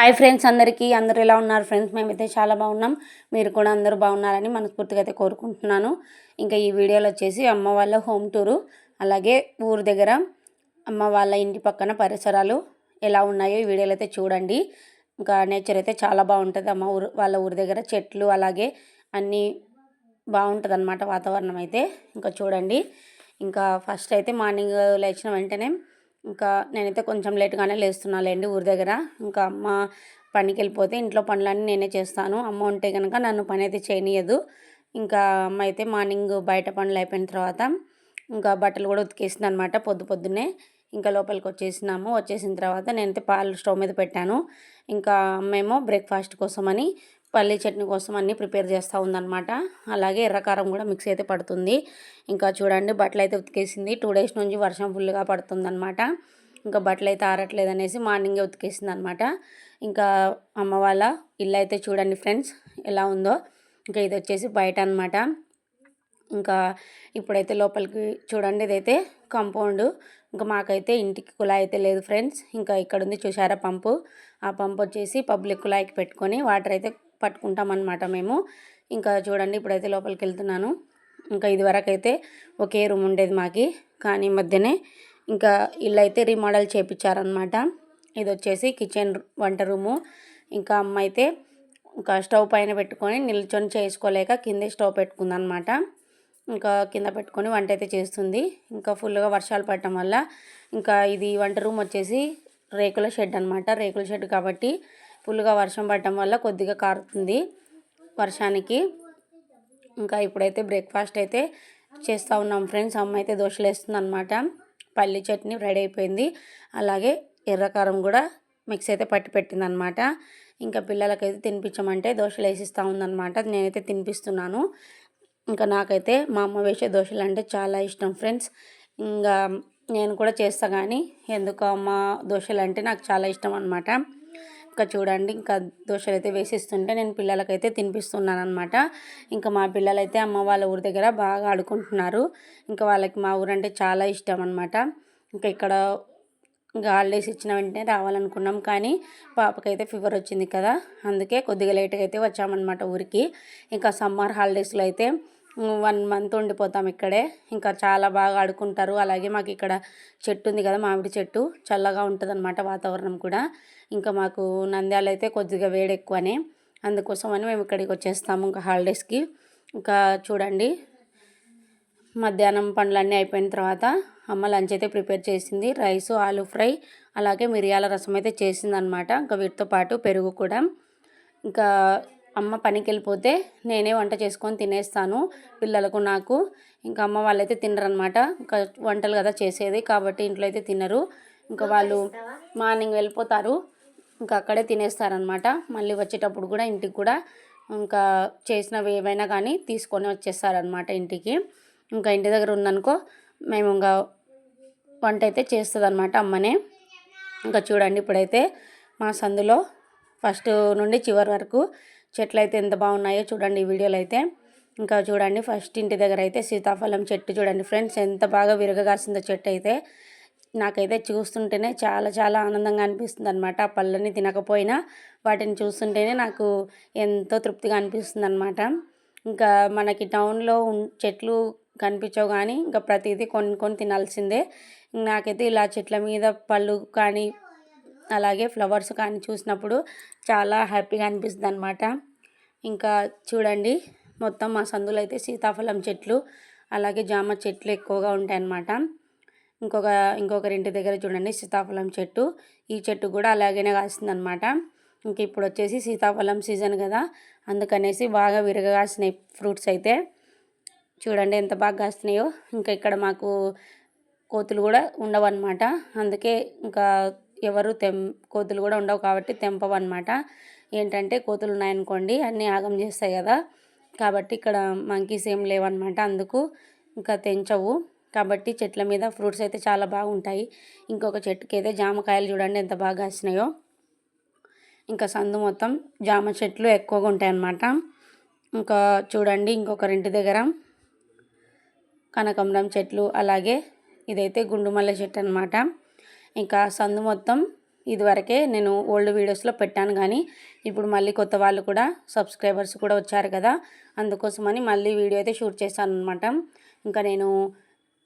Hi friends అందరికీ. అందరూ ఎలా ఉన్నారు ఫ్రెండ్స్? మేమైతే చాలా బాగున్నాం. మీరు కూడా అందరూ బాగున్నారని మనస్ఫూర్తిగా అయితే కోరుకుంటున్నాను. ఇంకా ఈ వీడియోలో వచ్చేసి అమ్మ వాళ్ళ హోమ్ టూరు అలాగే ఊరు దగ్గర అమ్మ వాళ్ళ ఇంటి పక్కన పరిసరాలు ఎలా ఉన్నాయో ఈ వీడియోలో అయితే చూడండి. ఇంకా నేచర్ అయితే చాలా బాగుంటుంది. అమ్మ ఊరు వాళ్ళ ఊరి దగ్గర చెట్లు అలాగే అన్నీ బాగుంటుంది అనమాట వాతావరణం అయితే. ఇంకా చూడండి. ఇంకా ఫస్ట్ అయితే మార్నింగ్ లేచిన వెంటనే ఇంకా నేనైతే కొంచెం లేట్గానే లేస్తున్నాలేండి ఊరి దగ్గర. ఇంకా అమ్మ పనికి వెళ్ళిపోతే ఇంట్లో పనులన్నీ నేనే చేస్తాను. అమ్మ ఉంటే కనుక నన్ను పని అయితే చేయనీయదు. ఇంకా అమ్మ అయితే మార్నింగ్ బయట పనులు అయిపోయిన తర్వాత ఇంకా బట్టలు కూడా ఉతికేసింది అనమాట పొద్దు పొద్దున్నే. ఇంకా లోపలికి వచ్చేసినాము. వచ్చేసిన తర్వాత నేనైతే పాలు స్టవ్ మీద పెట్టాను. ఇంకా అమ్మేమో బ్రేక్ఫాస్ట్ కోసమని పల్లీ చట్నీ కోసం అన్నీ ప్రిపేర్ చేస్తూ ఉందన్నమాట. అలాగే ఎర్రకారం కూడా మిక్స్ అయితే పడుతుంది. ఇంకా చూడండి బట్టలు అయితే ఉతికేసింది. టూ డేస్ నుంచి వర్షం ఫుల్గా పడుతుందన్నమాట. ఇంకా బట్టలు అయితే ఆరట్లేదు అనేసి మార్నింగే ఉతికేసింది అనమాట ఇంకా అమ్మ వాళ్ళ ఇల్లు అయితే చూడండి ఫ్రెండ్స్ ఎలా ఉందో. ఇంకా ఇది వచ్చేసి బయట అనమాట ఇంకా ఇప్పుడైతే లోపలికి చూడండి ఇదైతే కాంపౌండ్ ఇంకా మాకైతే ఇంటికి కుళాయి అయితే లేదు ఫ్రెండ్స్. ఇంకా ఇక్కడ ఉంది చూసారా పంపు. ఆ పంపు వచ్చేసి పబ్లిక్ కుళాయికి పెట్టుకొని వాటర్ అయితే పట్టుకుంటామన్నమాట మేము. ఇంకా చూడండి ఇప్పుడైతే లోపలికి వెళ్తున్నాను ఇంకా ఇదివరకు అయితే ఒకే రూమ్ ఉండేది మాకి కానీ మధ్యనే ఇంకా ఇల్లు అయితే రీమోడల్ చేయించారనమాట ఇది వచ్చేసి కిచెన్ వంట రూము. ఇంకా అమ్మ అయితే ఇంకా స్టవ్ పైన పెట్టుకొని నిల్చొని చేసుకోలేక కిందే స్టవ్ పెట్టుకుందనమాట ఇంకా కింద పెట్టుకొని వంట అయితే చేస్తుంది. ఇంకా ఫుల్గా వర్షాలు పడటం వల్ల ఇంకా ఇది వంట రూమ్ వచ్చేసి రేకుల షెడ్ అనమాట రేకుల షెడ్ కాబట్టి ఫుల్గా వర్షం పడటం వల్ల కొద్దిగా కారుతుంది వర్షానికి. ఇంకా ఇప్పుడైతే బ్రేక్ఫాస్ట్ అయితే చేస్తూ ఉన్నాం ఫ్రెండ్స్. అమ్మ అయితే దోశలు వేస్తుంది అనమాట పల్లి చట్నీ రెడీ అయిపోయింది. అలాగే ఎర్రకారం కూడా మిక్స్ అయితే పట్టి పెట్టింది అనమాట ఇంకా పిల్లలకైతే తినిపించమంటే దోశలు వేసిస్తూ ఉందన్నమాట. నేనైతే తినిపిస్తున్నాను. ఇంకా నాకైతే మా అమ్మ వేసే దోశలు అంటే చాలా ఇష్టం ఫ్రెండ్స్. ఇంకా నేను కూడా చేస్తా కానీ ఎందుకు అమ్మ దోశలు అంటే నాకు చాలా ఇష్టం అనమాట ఇంకా చూడండి ఇంకా దోశలు అయితే వేసిస్తుంటే నేను పిల్లలకైతే తినిపిస్తున్నాను అనమాట ఇంకా మా పిల్లలైతే అమ్మ వాళ్ళ ఊరి దగ్గర బాగా ఆడుకుంటున్నారు. ఇంకా వాళ్ళకి మా ఊరు అంటే చాలా ఇష్టం అనమాట ఇంకా ఇక్కడ ఇంకా హాలిడేస్ ఇచ్చిన వెంటనే రావాలనుకున్నాం కానీ పాపకైతే ఫీవర్ వచ్చింది కదా అందుకే కొద్దిగా లేట్గా అయితే వచ్చామన్నమాట ఊరికి. ఇంకా సమ్మర్ హాలిడేస్లో అయితే వన్ మంత్ ఉండిపోతాం ఇక్కడే. ఇంకా చాలా బాగా ఆడుకుంటారు. అలాగే మాకు ఇక్కడ చెట్టు ఉంది కదా మామిడి చెట్టు. చల్లగా ఉంటుంది అనమాట వాతావరణం కూడా. ఇంకా మాకు నంద్యాల అయితే కొద్దిగా వేడి ఎక్కువనే అందుకోసం అని మేము ఇక్కడికి వచ్చేస్తాము ఇంకా హాలిడేస్కి. ఇంకా చూడండి. మధ్యాహ్నం పనులన్నీ అయిపోయిన తర్వాత అమ్మ లంచ్ అయితే ప్రిపేర్ చేసింది. రైస్ ఆలు ఫ్రై అలాగే మిరియాల రసం అయితే చేసిందనమాట ఇంకా వీటితో పాటు పెరుగు కూడా. ఇంకా అమ్మ పనికి వెళ్ళిపోతే నేనే వంట చేసుకొని తినేస్తాను పిల్లలకు నాకు. ఇంకా అమ్మ వాళ్ళైతే తినరనమాట ఇంకా వంటలు కదా చేసేది కాబట్టి ఇంట్లో అయితే తినరు. ఇంకా వాళ్ళు మార్నింగ్ వెళ్ళిపోతారు. ఇంకా అక్కడే తినేస్తారనమాట మళ్ళీ వచ్చేటప్పుడు కూడా ఇంటికి కూడా ఇంకా చేసినవి ఏవైనా కానీ తీసుకొని వచ్చేస్తారనమాట ఇంటికి. ఇంకా ఇంటి దగ్గర ఉందనుకో మేము ఇంకా వంట అయితే చేస్తుంది అనమాట అమ్మనే. ఇంకా చూడండి ఇప్పుడైతే మా సందులో ఫస్ట్ నుండి చివరి వరకు చెట్లు అయితే ఎంత బాగున్నాయో చూడండి ఈ వీడియోలో అయితే ఇంకా చూడండి ఫస్ట్ ఇంటి దగ్గర అయితే సీతాఫలం చెట్టు చూడండి ఫ్రెండ్స్ ఎంత బాగా విరగగాసిందో చెట్టు అయితే నాకైతే చూస్తుంటేనే చాలా చాలా ఆనందంగా అనిపిస్తుంది అనమాట ఆ పళ్ళని తినకపోయినా వాటిని చూస్తుంటేనే నాకు ఎంతో తృప్తిగా అనిపిస్తుంది అనమాట ఇంకా మనకి టౌన్లో చెట్లు కనిపించవు కానీ ఇంకా ప్రతిదీ కొన్ని తినాల్సిందే. నాకైతే ఇలా చెట్ల మీద పళ్ళు కానీ అలాగే ఫ్లవర్స్ కానీ చూసినప్పుడు చాలా హ్యాపీగా అనిపిస్తుంది అనమాట ఇంకా చూడండి మొత్తం మా సందులో అయితే సీతాఫలం చెట్లు అలాగే జామ చెట్లు ఎక్కువగా ఉంటాయన్నమాట. ఇంకొక ఇంకొక ఇంకొకరింటి దగ్గర చూడండి సీతాఫలం చెట్టు. ఈ చెట్టు కూడా అలాగనే కాస్తుంది అనమాట ఇంక ఇప్పుడు వచ్చేసి సీతాఫలం సీజన్ కదా అందుకనేసి బాగా విరగగాసినాయి ఫ్రూట్స్ అయితే. చూడండి ఎంత బాగా కాస్తున్నాయో. ఇంకా ఇక్కడ మాకు కోతులు కూడా ఉండవన్నమాట. అందుకే ఇంకా ఎవరు తెం కోతులు కూడా ఉండవు కాబట్టి తెంపవు అనమాట ఏంటంటే కోతులు ఉన్నాయనుకోండి అన్నీ ఆగం చేస్తాయి కదా. కాబట్టి ఇక్కడ మంకీస్ ఏం లేవన్నమాట అందుకు ఇంకా తెంచవు. కాబట్టి చెట్ల మీద ఫ్రూట్స్ అయితే చాలా బాగుంటాయి. ఇంకొక చెట్టుకి అయితే జామకాయలు చూడండి ఎంత బాగా కాసినాయో. ఇంకా సందు మొత్తం జామ చెట్లు ఎక్కువగా ఉంటాయి అన్నమాట. ఇంకా చూడండి ఇంకొక దగ్గర కనకాంబరం చెట్లు అలాగే ఇదైతే గుండుమల్లె చెట్టు అనమాట ఇంకా సందు మొత్తం ఇదివరకే నేను ఓల్డ్ వీడియోస్లో పెట్టాను కానీ ఇప్పుడు మళ్ళీ కొత్త వాళ్ళు కూడా సబ్స్క్రైబర్స్ కూడా వచ్చారు కదా అందుకోసమని మళ్ళీ వీడియో అయితే షూట్ చేశాను అనమాట ఇంకా నేను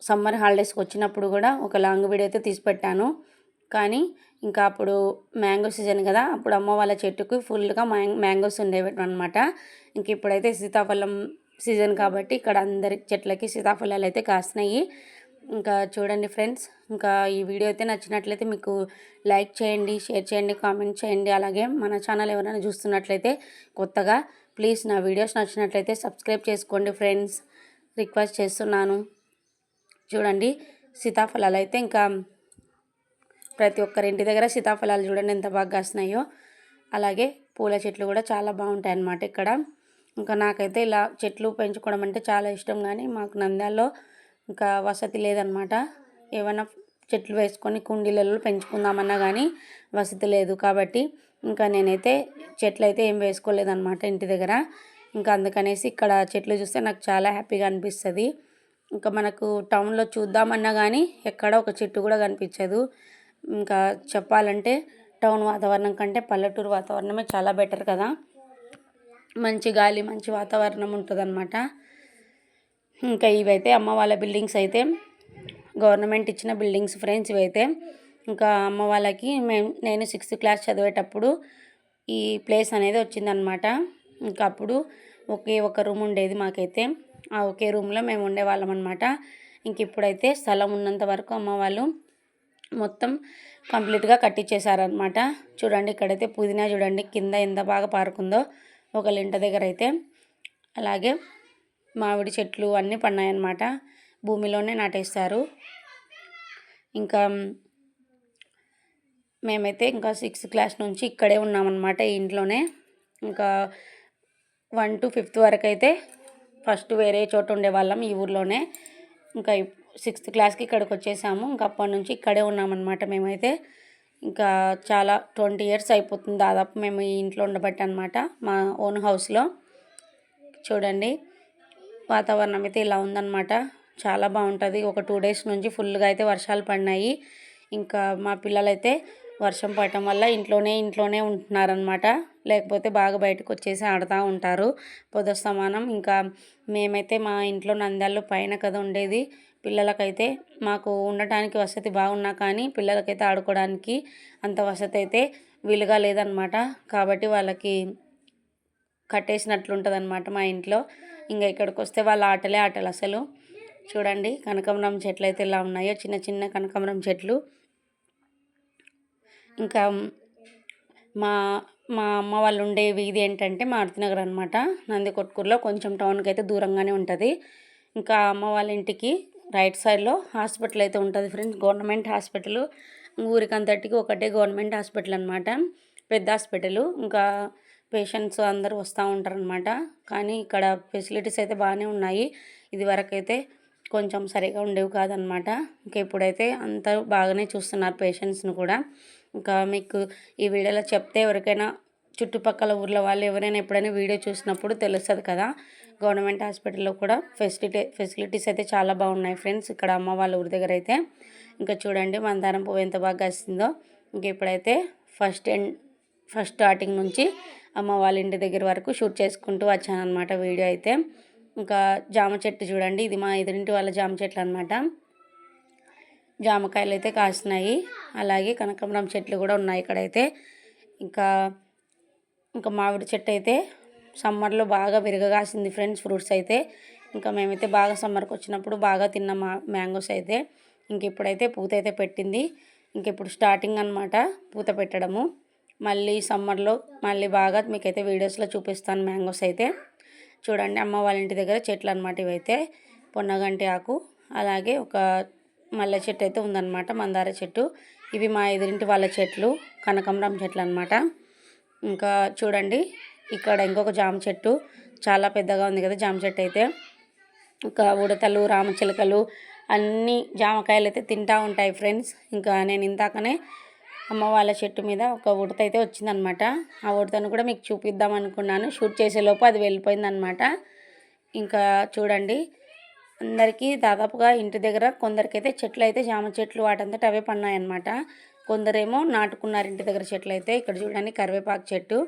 సమ్మర్ హాలిడేస్కి వచ్చినప్పుడు కూడా ఒక లాంగ్ వీడియో అయితే తీసి పెట్టాను. కానీ ఇంకా అప్పుడు మ్యాంగో సీజన్ కదా అప్పుడు అమ్మ వాళ్ళ చెట్టుకు ఫుల్గా మ్యాంగోస్ ఉండేవి అనమాట ఇంక ఇప్పుడైతే సీతాఫలం సీజన్ కాబట్టి ఇక్కడ అందరి చెట్లకి సీతాఫలాలు అయితే కాస్తున్నాయి. ఇంకా చూడండి ఫ్రెండ్స్ ఇంకా ఈ వీడియో అయితే నచ్చినట్లయితే మీకు లైక్ చేయండి షేర్ చేయండి కామెంట్ చేయండి. అలాగే మన ఛానల్ ఎవరైనా చూస్తున్నట్లయితే కొత్తగా ప్లీజ్ నా వీడియోస్ నచ్చినట్లయితే సబ్స్క్రైబ్ చేసుకోండి ఫ్రెండ్స్. రిక్వెస్ట్ చేస్తున్నాను. చూడండి సీతాఫలాలు అయితే ఇంకా ప్రతి ఒక్కరి ఇంటి దగ్గర సీతాఫలాలు చూడండి ఎంత బాగా కాస్తున్నాయో అలాగే పూల చెట్లు కూడా చాలా బాగుంటాయి అన్నమాట ఇక్కడ. ఇంకా నాకైతే ఇలా చెట్లు పెంచుకోవడం అంటే చాలా ఇష్టం కానీ మాకు నంద్యాల్లో ఇంకా వసతి లేదనమాట. ఏమైనా చెట్లు వేసుకొని కుండీలలో పెంచుకుందామన్నా కానీ వసతి లేదు కాబట్టి ఇంకా నేనైతే చెట్లు అయితే ఏం వేసుకోలేదనమాట ఇంటి దగ్గర. ఇంకా అందుకనేసి ఇక్కడ చెట్లు చూస్తే నాకు చాలా హ్యాపీగా అనిపిస్తుంది. ఇంకా మనకు టౌన్లో చూద్దామన్నా కానీ ఎక్కడ ఒక చెట్టు కూడా కనిపించదు. ఇంకా చెప్పాలంటే టౌన్ వాతావరణం కంటే పల్లెటూరు వాతావరణమే చాలా బెటర్ కదా. మంచి గాలి మంచి వాతావరణం ఉంటుందన్నమాట ఇంకా ఇవైతే అమ్మ వాళ్ళ బిల్డింగ్స్ అయితే గవర్నమెంట్ ఇచ్చిన బిల్డింగ్స్ ఫ్రెండ్స్ ఇవైతే. ఇంకా అమ్మ వాళ్ళకి మేము నేను సిక్స్త్ క్లాస్ చదివేటప్పుడు ఈ ప్లేస్ అనేది వచ్చిందనమాట. ఇంకా అప్పుడు ఒకే ఒక రూమ్ ఉండేది మాకైతే. ఆ ఒకే రూమ్లో మేము ఉండేవాళ్ళం అనమాట ఇంక ఇప్పుడైతే స్థలం ఉన్నంత వరకు అమ్మ వాళ్ళు మొత్తం కంప్లీట్గా కట్టించేశారనమాట చూడండి ఇక్కడైతే పుదీనా చూడండి కింద ఎంత బాగా పారుకుందో ఒక లింట దగ్గర అయితే. అలాగే మామిడి చెట్లు అన్నీ పడినాయన్నమాట భూమిలోనే నాటేస్తారు. ఇంకా మేమైతే ఇంకా సిక్స్త్ క్లాస్ నుంచి ఇక్కడే ఉన్నామన్నమాట ఈ ఇంట్లోనే. ఇంకా వన్ టు ఫిఫ్త్ వరకు అయితే ఫస్ట్ వేరే చోట ఉండేవాళ్ళం ఈ ఊర్లోనే. ఇంకా సిక్స్త్ క్లాస్కి ఇక్కడికి వచ్చేసాము ఇంకా అప్పటి నుంచి ఇక్కడే ఉన్నామన్నమాట మేమైతే. ఇంకా చాలా ట్వంటీ ఇయర్స్ అయిపోతుంది దాదాపు మేము ఈ ఇంట్లో ఉండబట్టి అనమాట మా ఓన్ హౌస్లో. చూడండి. వాతావరణం అయితే ఇలా ఉందన్నమాట. చాలా బాగుంటుంది. ఒక టూ డేస్ నుంచి ఫుల్గా అయితే వర్షాలు పడినాయి. ఇంకా మా పిల్లలైతే వర్షం పడటం వల్ల ఇంట్లోనే ఇంట్లోనే ఉంటున్నారనమాట లేకపోతే బాగా బయటకు వచ్చేసి ఆడుతూ ఉంటారు. పొదస్తమానం ఇంకా మేమైతే మా ఇంట్లో నంద్యాలలో పైన కదా ఉండేది. పిల్లలకైతే మాకు ఉండటానికి వసతి బాగున్నా కానీ పిల్లలకైతే ఆడుకోవడానికి అంత వసతి అయితే వీలుగా లేదనమాట కాబట్టి వాళ్ళకి కట్టేసినట్లుంటుంది అనమాట మా ఇంట్లో. ఇంకా ఇక్కడికి వస్తే వాళ్ళ ఆటలే ఆటలు అసలు. చూడండి కనకాంబరం చెట్లు అయితే ఇలా ఉన్నాయో చిన్న చిన్న కనకాంబరం చెట్లు. ఇంకా మా మా అమ్మ వాళ్ళు ఉండే వీధి ఏంటంటే మారుతినగర్ అనమాట నందికొట్కూరులో కొంచెం టౌన్కి అయితే దూరంగానే ఉంటుంది. ఇంకా అమ్మ వాళ్ళ ఇంటికి రైట్ సైడ్లో హాస్పిటల్ అయితే ఉంటుంది ఫ్రెండ్స్. Government hospital. ఊరికంతటికి ఒకటే గవర్నమెంట్ హాస్పిటల్ అనమాట పెద్ద హాస్పిటల్. ఇంకా పేషెంట్స్ అందరూ వస్తూ ఉంటారనమాట కానీ ఇక్కడ ఫెసిలిటీస్ అయితే బాగానే ఉన్నాయి. ఇది వరకైతే కొంచెం సరిగా ఉండేవి కాదనమాట ఇంకా ఇప్పుడైతే అంతా బాగానే చూస్తున్నారు పేషెంట్స్ని కూడా. ఇంకా మీకు ఈ వీడియోలో చెప్తే ఎవరికైనా చుట్టుపక్కల ఊర్లో వాళ్ళు ఎవరైనా ఎప్పుడైనా వీడియో చూసినప్పుడు తెలుస్తుంది కదా. గవర్నమెంట్ హాస్పిటల్లో కూడా ఫెసిలిటీ ఫెసిలిటీస్ అయితే చాలా బాగున్నాయి ఫ్రెండ్స్. ఇక్కడ అమ్మ వాళ్ళ ఊరి దగ్గర అయితే. ఇంకా చూడండి మందారం పువ్వు ఎంత బాగా వస్తుందో ఇంక ఇప్పుడైతే ఫస్ట్ ఎండ్ ఫస్ట్ స్టార్టింగ్ నుంచి అమ్మ వాళ్ళ ఇంటి దగ్గర వరకు షూట్ చేసుకుంటూ వచ్చాను అనమాట వీడియో అయితే. ఇంకా జామ చెట్టు చూడండి ఇది మా ఎదురింటి వాళ్ళ జామ చెట్లు అనమాట జామకాయలు అయితే కాస్తున్నాయి. అలాగే కనకాంబరం చెట్లు కూడా ఉన్నాయి ఇక్కడైతే. ఇంకా ఇంకా మామిడి చెట్టు అయితే సమ్మర్లో బాగా విరగగాసింది ఫ్రెండ్స్ ఫ్రూట్స్ అయితే. ఇంకా మేమైతే బాగా సమ్మర్కి వచ్చినప్పుడు బాగా తిన్నాం మా మ్యాంగోస్ అయితే. ఇంక ఇప్పుడైతే పూత అయితే పెట్టింది. ఇంక ఇప్పుడు స్టార్టింగ్ అనమాట పూత పెట్టడము. మళ్ళీ సమ్మర్లో మళ్ళీ బాగా మీకైతే వీడియోస్లో చూపిస్తాను మ్యాంగోస్ అయితే. చూడండి అమ్మ వాళ్ళ ఇంటి దగ్గర చెట్లు అనమాట ఇవైతే. పొన్నగంటి ఆకు అలాగే ఒక మల్లె చెట్టు అయితే ఉందన్నమాట మందార చెట్టు. ఇవి మా ఎదురింటి వాళ్ళ చెట్లు కనకమరం చెట్లు అనమాట ఇంకా చూడండి ఇక్కడ ఇంకొక జామ చెట్టు చాలా పెద్దగా ఉంది కదా జామ చెట్టు అయితే. ఇంకా ఉడతలు రామచిలకలు అన్ని జామకాయలు అయితే తింటూ ఉంటాయి ఫ్రెండ్స్. ఇంకా నేను ఇందాకనే అమ్మ వాళ్ళ చెట్టు మీద ఒక ఉడత అయితే వచ్చిందనమాట. ఆ ఉడతను కూడా మీకు చూపిద్దాం అనుకున్నాను. షూట్ చేసేలోపు అది వెళ్ళిపోయిందనమాట. ఇంకా చూడండి అందరికీ దాదాపుగా ఇంటి దగ్గర కొందరికైతే చెట్లు అయితే జామ చెట్లు వాటంతట అవే పన్నాయన్నమాట కొందరేమో నాటుకున్నారు ఇంటి దగ్గర చెట్లు అయితే. ఇక్కడ చూడండి కరివేపాకు చెట్టు.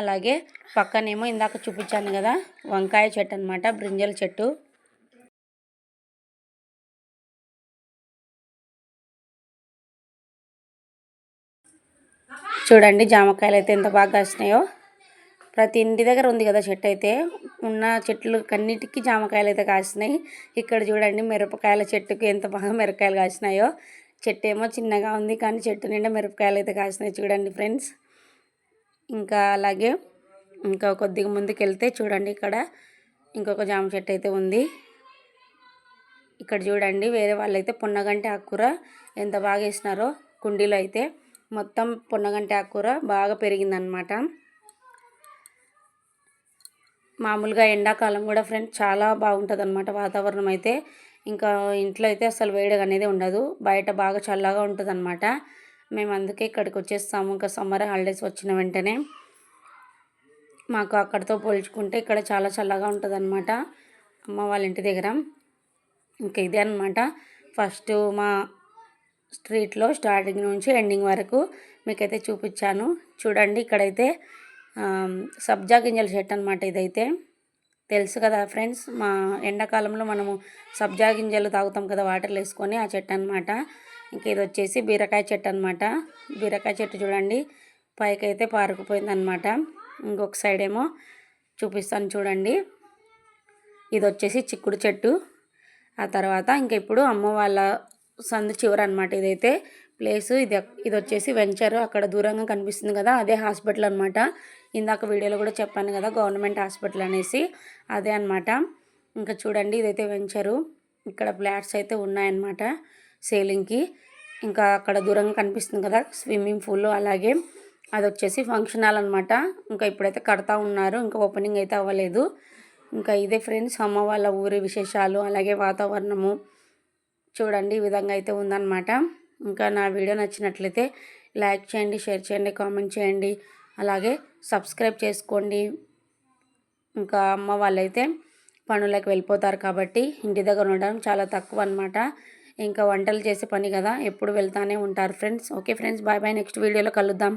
అలాగే పక్కనేమో ఇందాక చూపించాను కదా వంకాయ చెట్టు అనమాట బ్రింజల్ చెట్టు. చూడండి జామకాయలు అయితే ఎంత బాగా కాసినాయో. ప్రతి ఇంటి దగ్గర ఉంది కదా చెట్టు అయితే. ఉన్న చెట్లు కన్నిటికీ జామకాయలు అయితే కాసినాయి. ఇక్కడ చూడండి మిరపకాయల చెట్టుకి ఎంత బాగా మిరపకాయలు కాసినాయో. చెట్టు ఏమో చిన్నగా ఉంది కానీ చెట్టు నిండా మిరపకాయలు అయితే కాసినాయి చూడండి ఫ్రెండ్స్. ఇంకా అలాగే ఇంకా కొద్దిగా ముందుకు వెళ్తే చూడండి ఇక్కడ ఇంకొక జామ చెట్టు అయితే ఉంది. ఇక్కడ చూడండి వేరే వాళ్ళైతే పొన్నగంటి ఆకుకూర ఎంత బాగా వేసినారో కుండీలో అయితే. మొత్తం పొన్నగంటి ఆకుకూర బాగా పెరిగిందనమాట మామూలుగా ఎండాకాలం కూడా ఫ్రెండ్స్ చాలా బాగుంటుంది అనమాట వాతావరణం అయితే. ఇంకా ఇంట్లో అయితే అసలు వేడిగా అనేది ఉండదు. బయట బాగా చల్లగా ఉంటుంది అనమాట మేము అందుకే ఇక్కడికి వచ్చేస్తాము. ఇంకా సమ్మర్ హాలిడేస్ వచ్చిన వెంటనే మాకు అక్కడితో పోల్చుకుంటే ఇక్కడ చాలా చల్లగా ఉంటుంది అనమాట అమ్మ వాళ్ళ ఇంటి దగ్గర. ఇంకా ఇదే అనమాట ఫస్ట్ మా స్ట్రీట్లో స్టార్టింగ్ నుంచి ఎండింగ్ వరకు మీకైతే చూపించాను చూడండి ఇక్కడైతే సబ్జా గింజల చెట్టు అనమాట ఇదైతే. తెలుసు కదా ఫ్రెండ్స్ మా ఎండాకాలంలో మనము సబ్జా గింజలు తాగుతాం కదా వాటర్లు వేసుకొని ఆ చెట్టు అనమాట ఇంక ఇది వచ్చేసి బీరకాయ చెట్టు అనమాట బీరకాయ చెట్టు చూడండి పైకి అయితే పారుకుపోయింది అనమాట ఇంకొక సైడ్ ఏమో చూపిస్తాను చూడండి. ఇది వచ్చేసి చిక్కుడు చెట్టు. ఆ తర్వాత ఇంక ఇప్పుడు అమ్మ వాళ్ళ సందు చివర అనమాట ఇదైతే. ప్లేస్ ఇది ఇది వచ్చేసి వెంచర్. అక్కడ దూరంగా కనిపిస్తుంది కదా అదే హాస్పిటల్ అనమాట ఇందాక వీడియోలో కూడా చెప్పాను కదా గవర్నమెంట్ హాస్పిటల్ అనేసి అదే అనమాట ఇంకా చూడండి ఇదైతే వెంచరు. ఇక్కడ ఫ్లాట్స్ అయితే ఉన్నాయన్నమాట సేలింగ్కి. ఇంకా అక్కడ దూరంగా కనిపిస్తుంది కదా స్విమ్మింగ్ పూల్ అలాగే. అది వచ్చేసి ఫంక్షన్ హాల్ అనమాట ఇంకా ఇప్పుడైతే కడతా ఉన్నారు ఇంకా ఓపెనింగ్ అయితే అవ్వలేదు. ఇంకా ఇదే ఫ్రెండ్స్ అమ్మ వాళ్ళ ఊరి విశేషాలు అలాగే వాతావరణము. చూడండి ఈ విధంగా అయితే ఉందన్నమాట. ఇంకా నా వీడియో నచ్చినట్లయితే లైక్ చేయండి షేర్ చేయండి కామెంట్ చేయండి. అలాగే సబ్స్క్రైబ్ చేసుకోండి. ఇంకా అమ్మ వాళ్ళైతే పనులకు వెళ్ళిపోతారు కాబట్టి ఇంటి దగ్గర ఉండడం చాలా తక్కువ అనమాట ఇంకా వంటలు చేసే పని కదా ఎప్పుడు వెళ్తానే ఉంటారు friends. Okay friends bye bye. Next వీడియోలో కలుద్దాం.